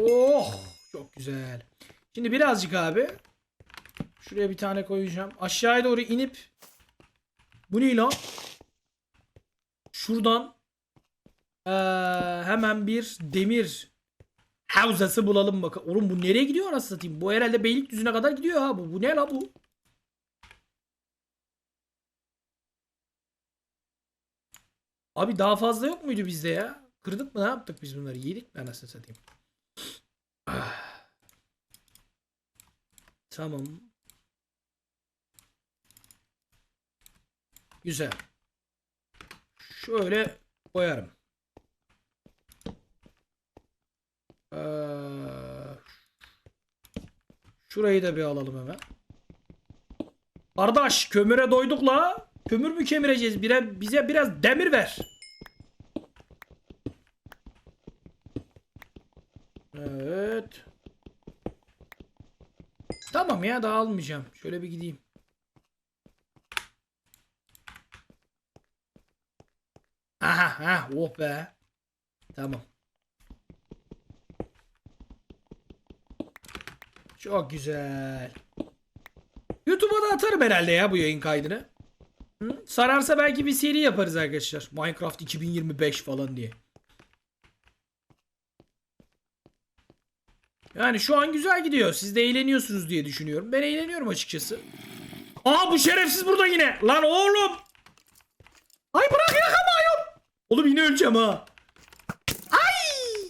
Oh çok güzel. Şimdi birazcık abi. Şuraya bir tane koyacağım. Aşağıya doğru inip. Bu ne lan? Şuradan eee, hemen bir demir havzası bulalım bakalım. Oğlum bu nereye gidiyor anasını satayım? Bu herhalde Beylikdüzü'ne kadar gidiyor ha bu. Bu ne la bu? Abi daha fazla yok muydu bizde ya? Kırdık mı ne yaptık biz bunları? Yedik mi anasını satayım? Tamam. Güzel. Şöyle koyarım. Ee, şurayı da bir alalım hemen. Kardeş kömüre doyduk la. Kömür mü kemireceğiz? Bire, bize biraz demir ver. Evet. Tamam ya daha almayacağım. Şöyle bir gideyim. Aha ha oh be. Tamam. Çok güzel. YouTube'a da atarım herhalde ya bu yayın kaydını. Hı? Sararsa belki bir seri yaparız arkadaşlar. Minecraft 2025 falan diye. Yani şu an güzel gidiyor. Siz de eğleniyorsunuz diye düşünüyorum. Ben eğleniyorum açıkçası. Aa bu şerefsiz burada yine. Lan oğlum. Ay bırak yakamıyorum. Oğlum yine öleceğim ha. Ay.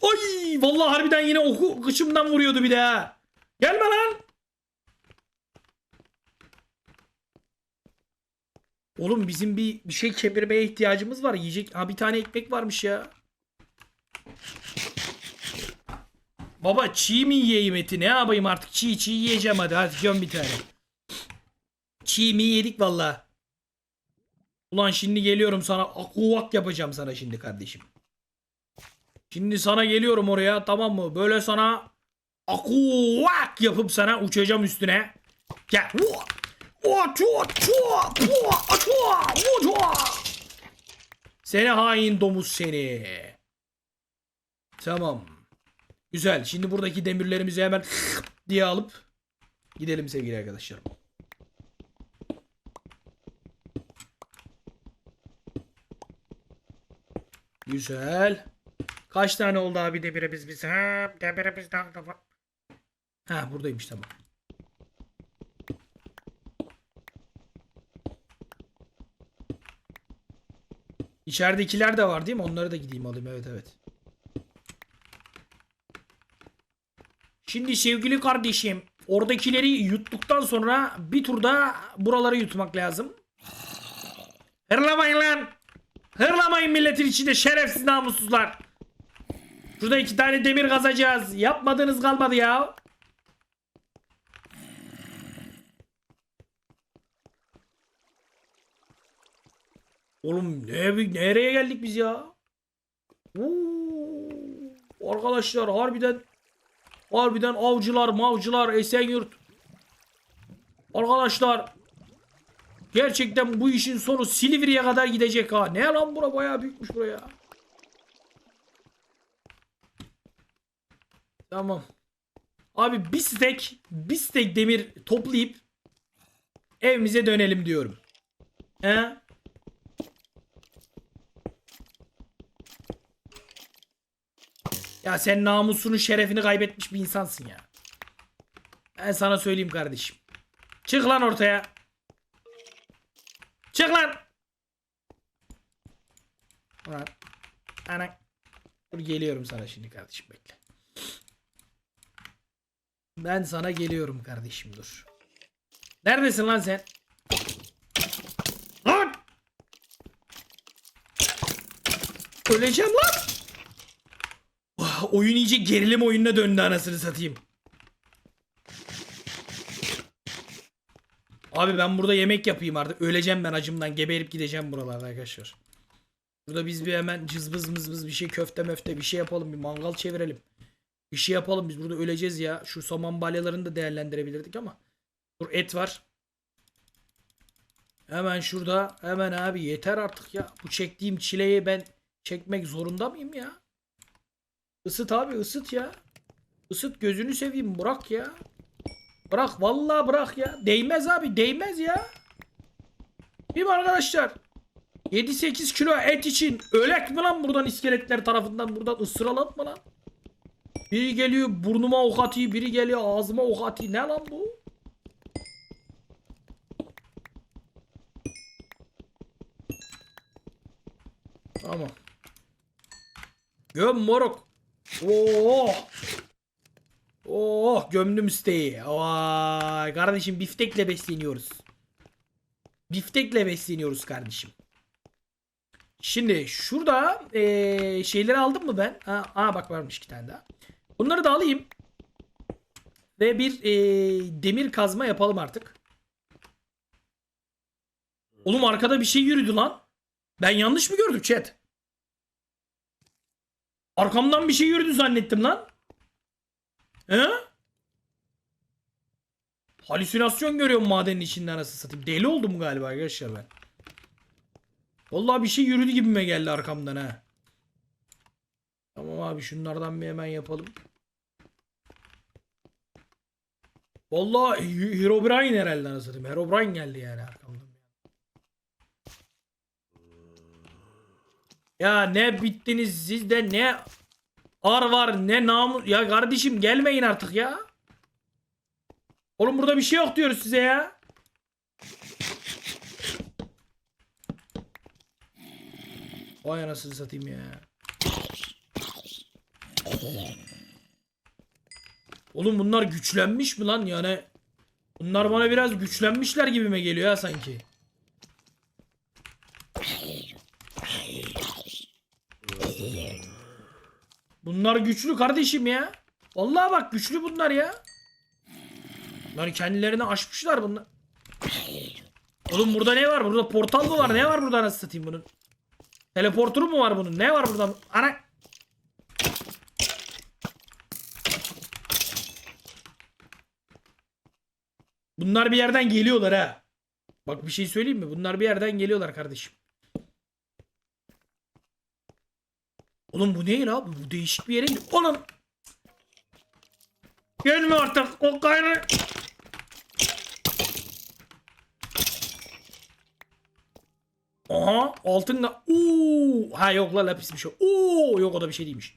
Oy vallahi harbiden yine oku kıçımdan vuruyordu bir de ha. Gelme lan. Oğlum bizim bir bir şey kemirmeye ihtiyacımız var. Yiyecek. Ha bir tane ekmek varmış ya. Baba çiğ mi yiyeyim eti? Ne yapayım artık? Çiğ çiğ yiyeceğim hadi. Hadi göm bir tane. Çiğ mi yedik valla. Ulan şimdi geliyorum sana. Akuvak yapacağım sana şimdi kardeşim. Şimdi sana geliyorum oraya tamam mı? Böyle sana akuvak yapıp sana uçacağım üstüne. Gel. Seni hain domuz seni. Tamam. Güzel. Şimdi buradaki demirlerimizi hemen diye alıp gidelim sevgili arkadaşlarım. Güzel. Kaç tane oldu abi demirimiz biz? Ha, demirimiz nerede var? Ha buradaymış tamam. İçeridekiler de var değil mi? Onları da gideyim alayım. Evet evet. Şimdi sevgili kardeşim oradakileri yuttuktan sonra bir turda buraları yutmak lazım. Hırlamayın lan. Hırlamayın milletin içinde şerefsiz namussuzlar. Şurada iki tane demir kazacağız. Yapmadığınız kalmadı ya. Oğlum ne, nereye geldik biz ya? Oo, arkadaşlar harbiden harbiden avcılar mavcılar Esenyurt. Arkadaşlar gerçekten bu işin sonu Silivri'ye kadar gidecek ha. Ne lan bura bayağı büyükmüş buraya. Tamam. Abi bir stek bir stek demir toplayıp evimize dönelim diyorum. He? Ya sen namusunu şerefini kaybetmiş bir insansın ya. Ben sana söyleyeyim kardeşim. Çık lan ortaya. Çık lan. Ulan. Ana. Dur geliyorum sana şimdi kardeşim bekle. Ben sana geliyorum kardeşim dur. Neredesin lan sen? Lan! Öleceğim lan! Oyun iyice gerilim oyununa döndü anasını satayım. Abi ben burada yemek yapayım artık. Öleceğim ben acımdan. Geberip gideceğim buralarda arkadaşlar. Burada biz bir hemen cızbız mızbız bir şey köfte möfte bir şey yapalım. Bir mangal çevirelim. Bir şey yapalım. Biz burada öleceğiz ya. Şu saman balyalarını da değerlendirebilirdik ama. Dur et var. Hemen şurada. Hemen abi yeter artık ya. Bu çektiğim çileyi ben çekmek zorunda mıyım ya? Isıt abi ısıt ya. Isıt gözünü seveyim bırak ya. Bırak vallahi bırak ya. Değmez abi değmez ya. Değil mi arkadaşlar? 7-8 kilo et için ölek mi lan buradan iskeletler tarafından buradan ısıralat mı lan? Biri geliyor burnuma ok atıyor, biri geliyor ağzıma ok atıyor. Ne lan bu? Tamam. Göm moruk. Oo. Oh gömdüm isteği. Vay kardeşim biftekle besleniyoruz. Biftekle besleniyoruz kardeşim. Şimdi şurada eee, şeyleri aldım mı ben? Ha, aa bak varmış iki tane daha. Bunları da alayım. Ve bir eee, demir kazma yapalım artık. Oğlum arkada bir şey yürüdü lan. Ben yanlış mı gördüm chat? Arkamdan bir şey yürüdü zannettim lan. He? Halüsinasyon görüyorum madenin içinde anasını satayım. Deli oldum galiba arkadaşlar ben. Vallahi bir şey yürüdü gibime geldi arkamdan ha. Tamam abi şunlardan bir hemen yapalım. Vallahi Herobrine herhalde anasını satayım. Herobrine geldi yani arkamdan. Ya ne bittiniz siz de ne ar var ne namus. Ya kardeşim gelmeyin artık ya. Oğlum burada bir şey yok diyoruz size ya. Vay anasını satayım ya. Oğlum bunlar güçlenmiş mi lan yani? Bunlar bana biraz güçlenmişler gibime geliyor ha sanki. Bunlar güçlü kardeşim ya. Vallahi bak güçlü bunlar ya. Bunlar kendilerini aşmışlar bunlar. Oğlum burada ne var? Burada portal mı var? Ne var burada nasıl satayım bunun? Teleporturu mu var bunun? Ne var burada? Ana. Bunlar bir yerden geliyorlar ha. Bak bir şey söyleyeyim mi? Bunlar bir yerden geliyorlar kardeşim. Oğlum bu ne la? Bu, değişik bir yere gidiyor. Oğlum. Gelme artık. O gayrı. Aha altın da. Oo, ha yok la lapis bir şey. Oo yok o da bir şey değilmiş.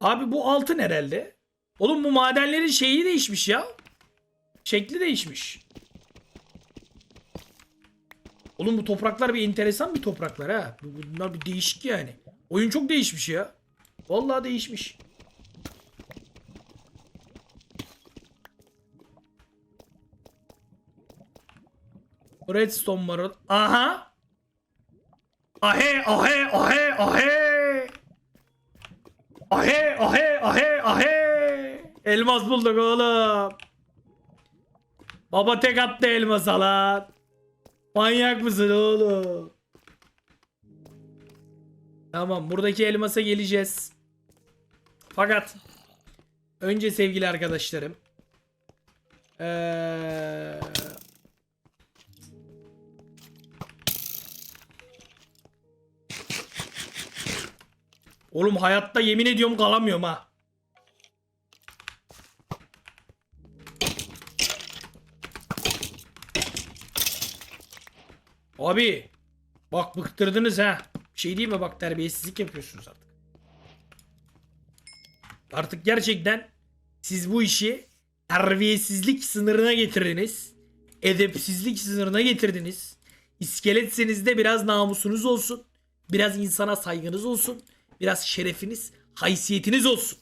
Abi bu altın herhalde. Oğlum bu madenlerin şeyi değişmiş ya. Şekli değişmiş. Oğlum bu topraklar bir enteresan bir topraklar ha. Bu- Bunlar bir değişik yani. Oyun çok değişmiş ya. Vallahi değişmiş. Redstone var. Aha. Ahe ahe ahe ahe. Ahe ahe ahe ahe. Elmas bulduk oğlum. Baba tek attı elmasa lan. Manyak mısın oğlum? Tamam buradaki elmasa geleceğiz. Fakat önce sevgili arkadaşlarım. Eee Oğlum hayatta yemin ediyorum kalamıyorum ha. Abi bak bıktırdınız ha. Şey değil mi bak terbiyesizlik yapıyorsunuz artık. Artık gerçekten siz bu işi terbiyesizlik sınırına getirdiniz. Edepsizlik sınırına getirdiniz. İskeletseniz de biraz namusunuz olsun. Biraz insana saygınız olsun. Biraz şerefiniz, haysiyetiniz olsun.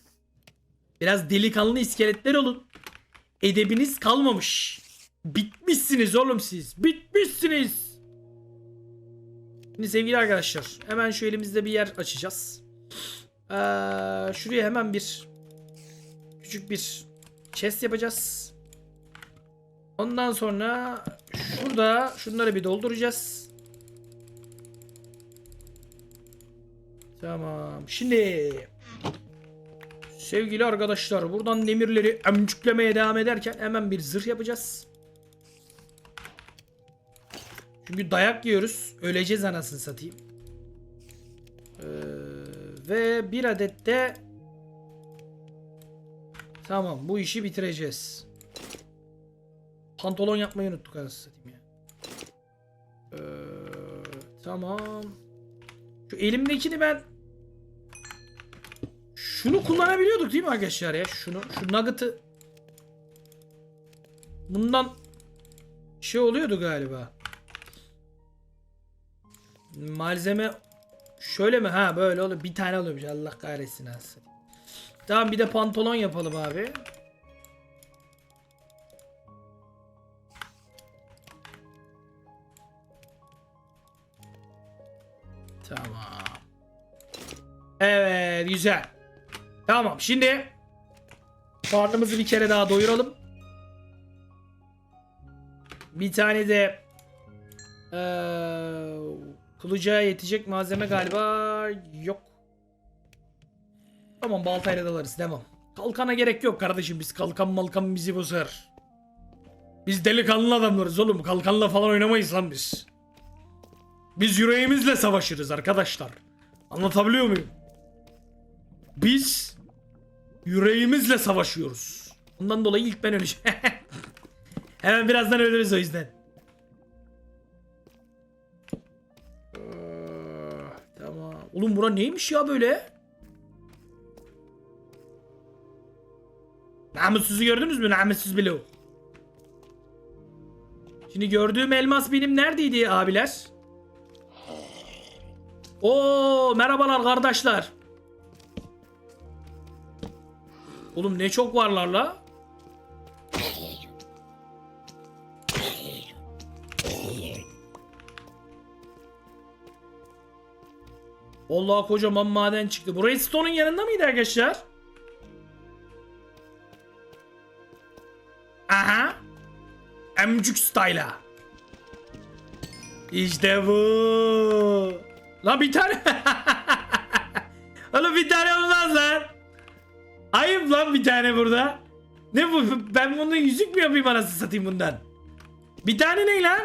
Biraz delikanlı iskeletler olun. Edebiniz kalmamış. Bitmişsiniz oğlum siz. Bitmişsiniz. Şimdi sevgili arkadaşlar hemen şu elimizde bir yer açacağız. Ee, şuraya hemen bir küçük bir chest yapacağız. Ondan sonra şurada şunları bir dolduracağız. Tamam. Şimdi sevgili arkadaşlar buradan demirleri emcüklemeye devam ederken hemen bir zırh yapacağız. Çünkü dayak yiyoruz. Öleceğiz anasını satayım. Ee, ve bir adet de Tamam bu işi bitireceğiz. Pantolon yapmayı unuttuk anasını satayım ya. Ee, tamam. Şu elimdekini ben şunu kullanabiliyorduk değil mi arkadaşlar ya? Şunu, şu nugget'ı bundan şey oluyordu galiba. Malzeme şöyle mi? Ha böyle oluyor. Bir tane oluyormuş. Allah kahretsin aslında. Tamam bir de pantolon yapalım abi. Tamam. Evet güzel. Tamam şimdi karnımızı bir kere daha doyuralım. Bir tane de eee kılıca yetecek malzeme galiba yok. Tamam baltayla dalarız devam. Kalkana gerek yok kardeşim biz kalkan malkan bizi bozar. Biz delikanlı adamlarız oğlum kalkanla falan oynamayız lan biz. Biz yüreğimizle savaşırız arkadaşlar. Anlatabiliyor muyum? Biz yüreğimizle savaşıyoruz. Ondan dolayı ilk ben öleceğim. Hemen birazdan ölürüz o yüzden. Oğlum bura neymiş ya böyle? Namussuzu gördünüz mü? Namussuz bile o. Şimdi gördüğüm elmas benim neredeydi abiler? Oo merhabalar kardeşler. Oğlum ne çok varlar la. Allah kocaman maden çıktı. Bu Redstone'un yanında mıydı arkadaşlar? Aha. Emcük style'a. İşte bu. Lan bir tane. Oğlum bir tane olmaz lan. Ayıp lan bir tane burada. Ne bu? Ben bunu yüzük mü yapayım anasını satayım bundan? Bir tane ne lan?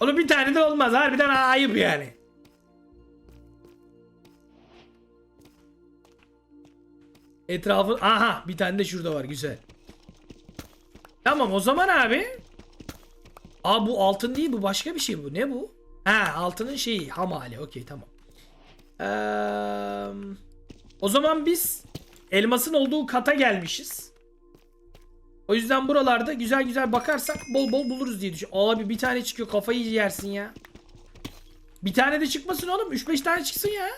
Oğlum bir tane de olmaz. Harbiden ayıp yani. Etrafı... Aha bir tane de şurada var güzel. Tamam o zaman abi. Aa bu altın değil bu başka bir şey bu. Ne bu? Ha altının şeyi ham. Okey tamam. Eee, o zaman biz elmasın olduğu kata gelmişiz. O yüzden buralarda güzel güzel bakarsak bol bol buluruz diye düşünüyorum. Abi bir tane çıkıyor kafayı yersin ya. Bir tane de çıkmasın oğlum. 3-5 tane çıksın ya.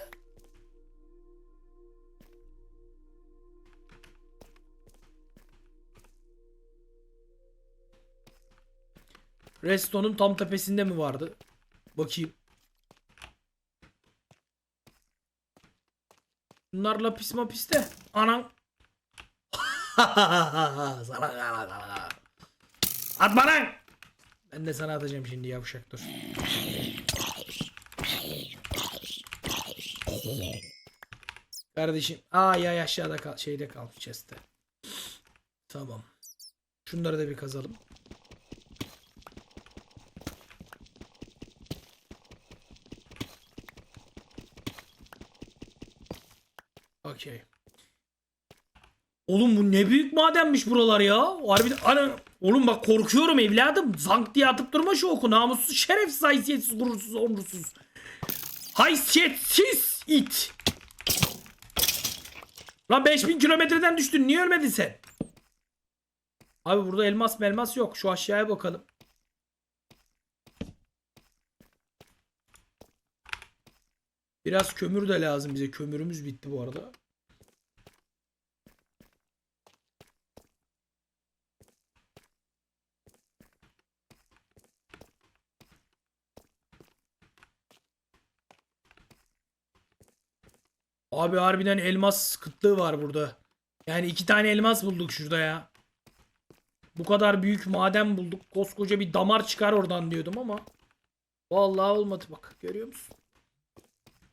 Reston'un tam tepesinde mi vardı? Bakayım. Bunlar lapis mapiste. Anan. Sana sana sana. Atma lan. Ben de sana atacağım şimdi yavşak dur. Kardeşim. Aa ya aşağıda kal şeyde kalmış chest'te. Tamam. Şunları da bir kazalım. Okey. Oğlum bu ne büyük madenmiş buralar ya. Harbiden ana oğlum bak korkuyorum evladım. Zank diye atıp durma şu oku. Namussuz, şerefsiz, haysiyetsiz, gurursuz, onursuz. Haysiyetsiz it. Lan 5000 kilometreden düştün. Niye ölmedin sen? Abi burada elmas melmas yok. Şu aşağıya bakalım. Biraz kömür de lazım bize. Kömürümüz bitti bu arada. Abi harbiden elmas kıtlığı var burada. Yani iki tane elmas bulduk şurada ya. Bu kadar büyük maden bulduk. Koskoca bir damar çıkar oradan diyordum ama. Vallahi olmadı bak. Görüyor musun?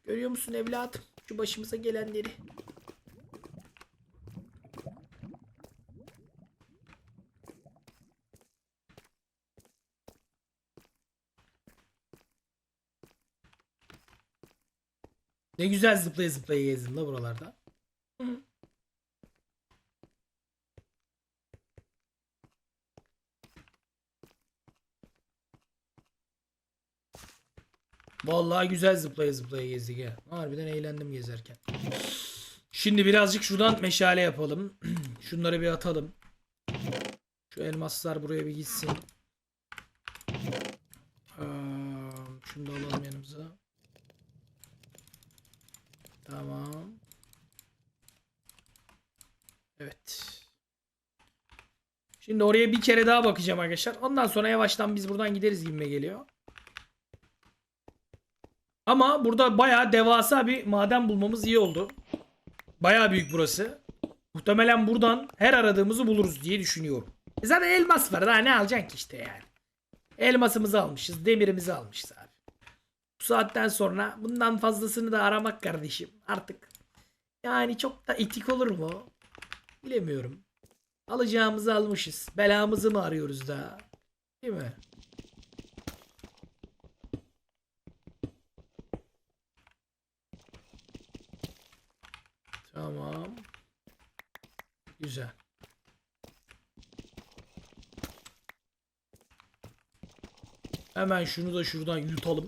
Görüyor musun evladım? Şu başımıza gelenleri. Ne güzel zıplaya zıplaya gezdim la buralarda. Vallahi güzel zıplaya zıplaya gezdik ya. Harbiden eğlendim gezerken. Şimdi birazcık şuradan meşale yapalım. Şunları bir atalım. Şu elmaslar buraya bir gitsin. Şunu da alalım yanımıza. Tamam. Evet. Şimdi oraya bir kere daha bakacağım arkadaşlar. Ondan sonra yavaştan biz buradan gideriz gibime geliyor. Ama burada bayağı devasa bir maden bulmamız iyi oldu. Bayağı büyük burası. Muhtemelen buradan her aradığımızı buluruz diye düşünüyorum. E zaten elmas var daha ne alacaksın ki işte yani. Elmasımızı almışız, demirimizi almışız. Bu saatten sonra bundan fazlasını da aramak kardeşim artık. Yani çok da etik olur mu? Bilemiyorum. Alacağımızı almışız. Belamızı mı arıyoruz daha? Değil mi? Tamam. Güzel. Hemen şunu da şuradan yutalım.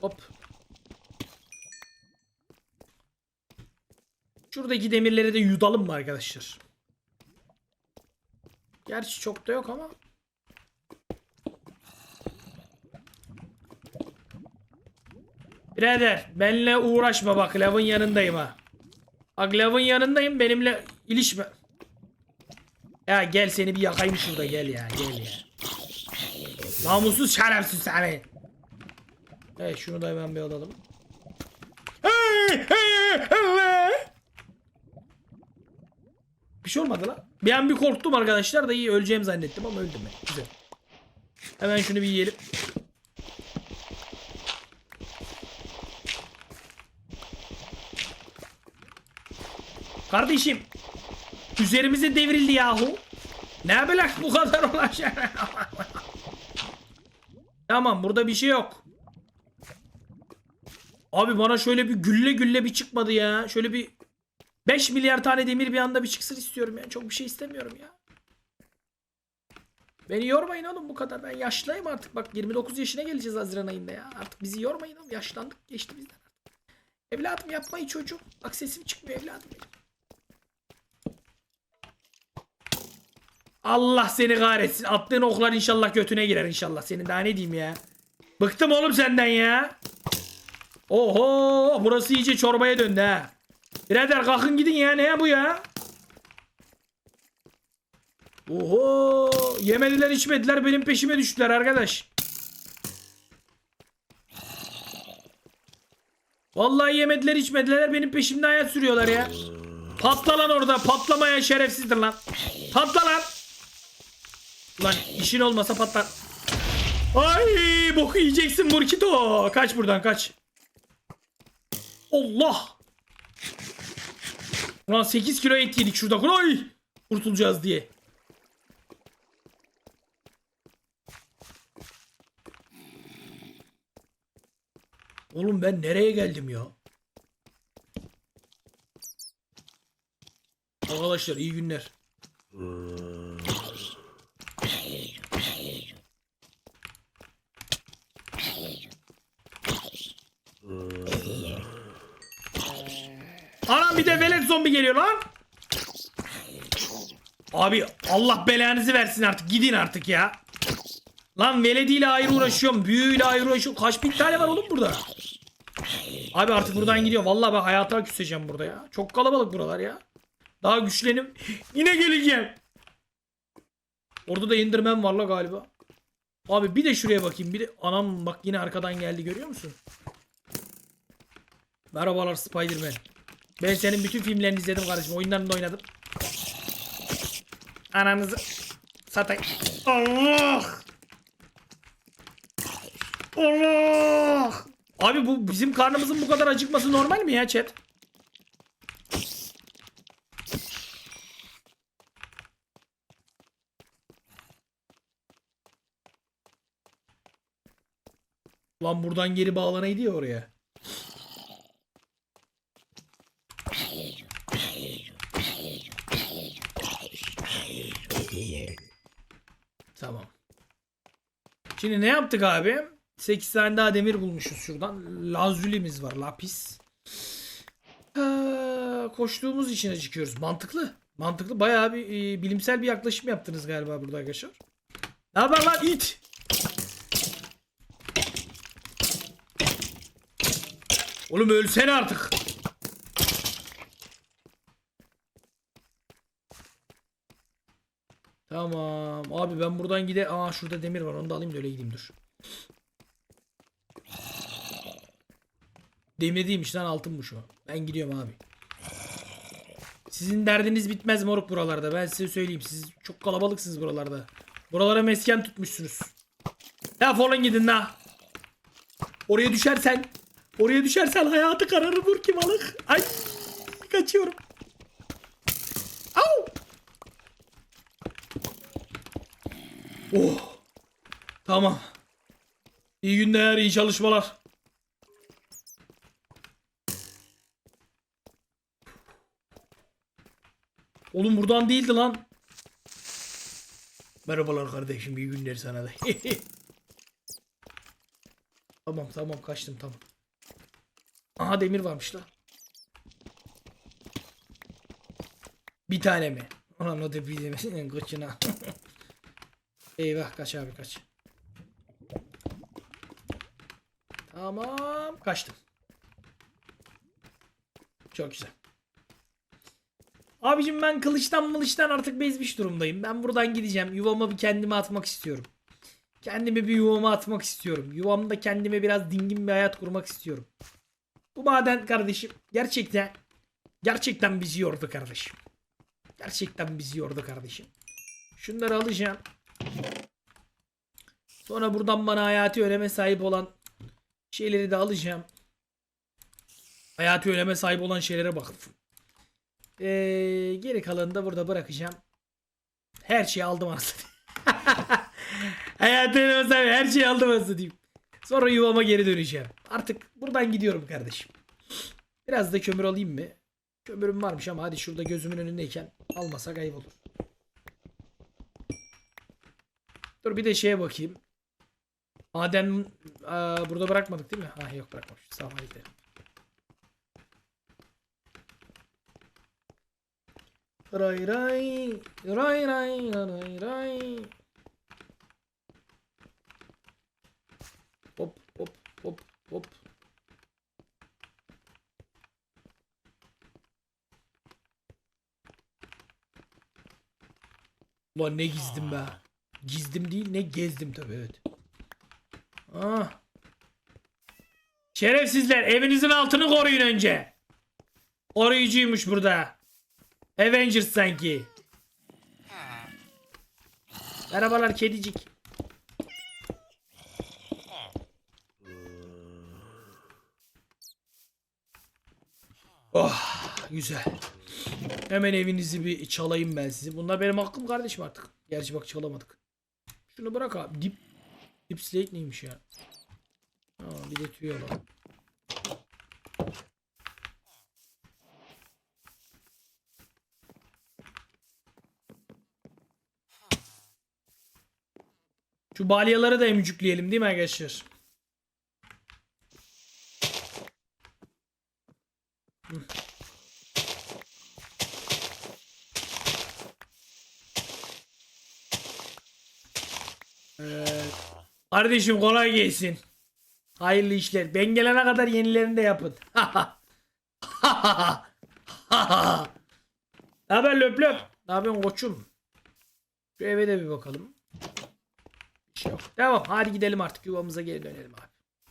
Hop. Şuradaki demirleri de yutalım mı arkadaşlar? Gerçi çok da yok ama. Birader benimle uğraşma bak lavın yanındayım ha. Bak lavın yanındayım benimle ilişme. Ya gel seni bir yakayım şurada gel ya gel ya. Namussuz şerefsiz seni. Evet şunu da hemen bir alalım. Bir şey olmadı lan. Bir an bir korktum arkadaşlar da iyi öleceğim zannettim ama öldüm ben. Güzel. Hemen şunu bir yiyelim. Kardeşim. Üzerimize devrildi yahu. Ne bilek bu kadar olacak. tamam burada bir şey yok. Abi bana şöyle bir gülle gülle bir çıkmadı ya. Şöyle bir 5 milyar tane demir bir anda bir çıksın istiyorum ya. Çok bir şey istemiyorum ya. Beni yormayın oğlum bu kadar. Ben yaşlıyım artık. Bak 29 yaşına geleceğiz Haziran ayında ya. Artık bizi yormayın oğlum. Yaşlandık geçti bizden. Evladım yapmayın çocuğum. Bak sesim çıkmıyor evladım benim. Allah seni kahretsin. Attığın oklar inşallah götüne girer inşallah. Senin daha ne diyeyim ya. Bıktım oğlum senden ya. Oho burası iyice çorbaya döndü ha. Birader kalkın gidin ya ne bu ya? Oho yemediler içmediler benim peşime düştüler arkadaş. Vallahi yemediler içmediler benim peşimde hayat sürüyorlar ya. Patla lan orada patlamaya şerefsizdir lan. Patla lan. Lan işin olmasa patlar. Ay boku yiyeceksin Burkito. Kaç buradan kaç. Allah. Ulan 8 kilo et yedik şurada. Ay. Kurtulacağız diye. Oğlum ben nereye geldim ya? Arkadaşlar iyi günler. Anam bir de velet zombi geliyor lan. Abi Allah belanızı versin artık. Gidin artık ya. Lan velediyle ayrı uğraşıyorum. Büyüyle ayrı uğraşıyorum. Kaç bin tane var oğlum burada? Abi artık buradan gidiyor. Vallahi ben hayata küseceğim burada ya. Çok kalabalık buralar ya. Daha güçlenim. Yine geleceğim. Orada da indirmem var la galiba. Abi bir de şuraya bakayım. Bir de anam bak yine arkadan geldi görüyor musun? Merhabalar Spider-Man. Ben senin bütün filmlerini izledim kardeşim. Oyunlarını da oynadım. Ananızı satayım. Allah! Allah! Abi bu bizim karnımızın bu kadar acıkması normal mi ya chat? Lan buradan geri bağlanaydı ya oraya. Şimdi ne yaptık abi? 8 tane daha demir bulmuşuz şuradan. Lazulimiz var. Lapis. Ee, koştuğumuz için acıkıyoruz. Mantıklı. Mantıklı. Bayağı bir e, bilimsel bir yaklaşım yaptınız galiba burada arkadaşlar. Ne haber lan it? Oğlum ölsene artık. Tamam. Abi ben buradan gide... Aa şurada demir var. Onu da alayım da öyle gideyim dur. Demir değilmiş lan altınmış o. Ben gidiyorum abi. Sizin derdiniz bitmez moruk buralarda. Ben size söyleyeyim. Siz çok kalabalıksınız buralarda. Buralara mesken tutmuşsunuz. Defolun gidin la. Oraya düşersen. Oraya düşersen hayatı kararır vur ki balık. Ay kaçıyorum. Oh. Tamam. İyi günler, iyi çalışmalar. Oğlum buradan değildi lan. Merhabalar kardeşim, iyi günler sana da. tamam tamam kaçtım tamam. Aha demir varmış lan. Bir tane mi? Ulan o da bir kıçına. Eyvah kaç abi kaç. Tamam kaçtım. Çok güzel. Abicim ben kılıçtan mılıçtan artık bezmiş durumdayım. Ben buradan gideceğim. Yuvama bir kendime atmak istiyorum. Kendimi bir yuvama atmak istiyorum. Yuvamda kendime biraz dingin bir hayat kurmak istiyorum. Bu maden kardeşim gerçekten gerçekten bizi yordu kardeşim. Gerçekten bizi yordu kardeşim. Şunları alacağım. Sonra buradan bana hayati öneme sahip olan şeyleri de alacağım. Hayati öneme sahip olan şeylere bak. Ee, geri kalanını da burada bırakacağım. Her şeyi aldım aslında. hayati öneme sahip her şeyi aldım aslında diyeyim. Sonra yuvama geri döneceğim. Artık buradan gidiyorum kardeşim. Biraz da kömür alayım mı? Kömürüm varmış ama hadi şurada gözümün önündeyken almasak ayıp olur. Dur bir de şeye bakayım. Maden Aa, burada bırakmadık değil mi? Ha yok. Tamam hadi gidelim. Ray ray ray ray ray ray. Hop hop hop hop. Ulan ne gizdim be. Gizdim değil ne gezdim tabii evet. Ah. Şerefsizler evinizin altını koruyun önce. Koruyucuymuş burada. Avengers sanki. Merhabalar kedicik. Oh güzel. Hemen evinizi bir çalayım ben sizi. Bunlar benim hakkım kardeşim artık. Gerçi bak çalamadık. Şunu bırak abi. Dip, dip slate neymiş ya? Aa, bir de tüy alalım. Şu balyaları da emcükleyelim değil mi arkadaşlar? Kardeşim kolay gelsin. Hayırlı işler. Ben gelene kadar yenilerini de yapın. ne haber löp löp? Ne yapıyorsun koçum? Şu eve de bir bakalım. Bir şey yok. Tamam hadi gidelim artık yuvamıza geri dönelim abi.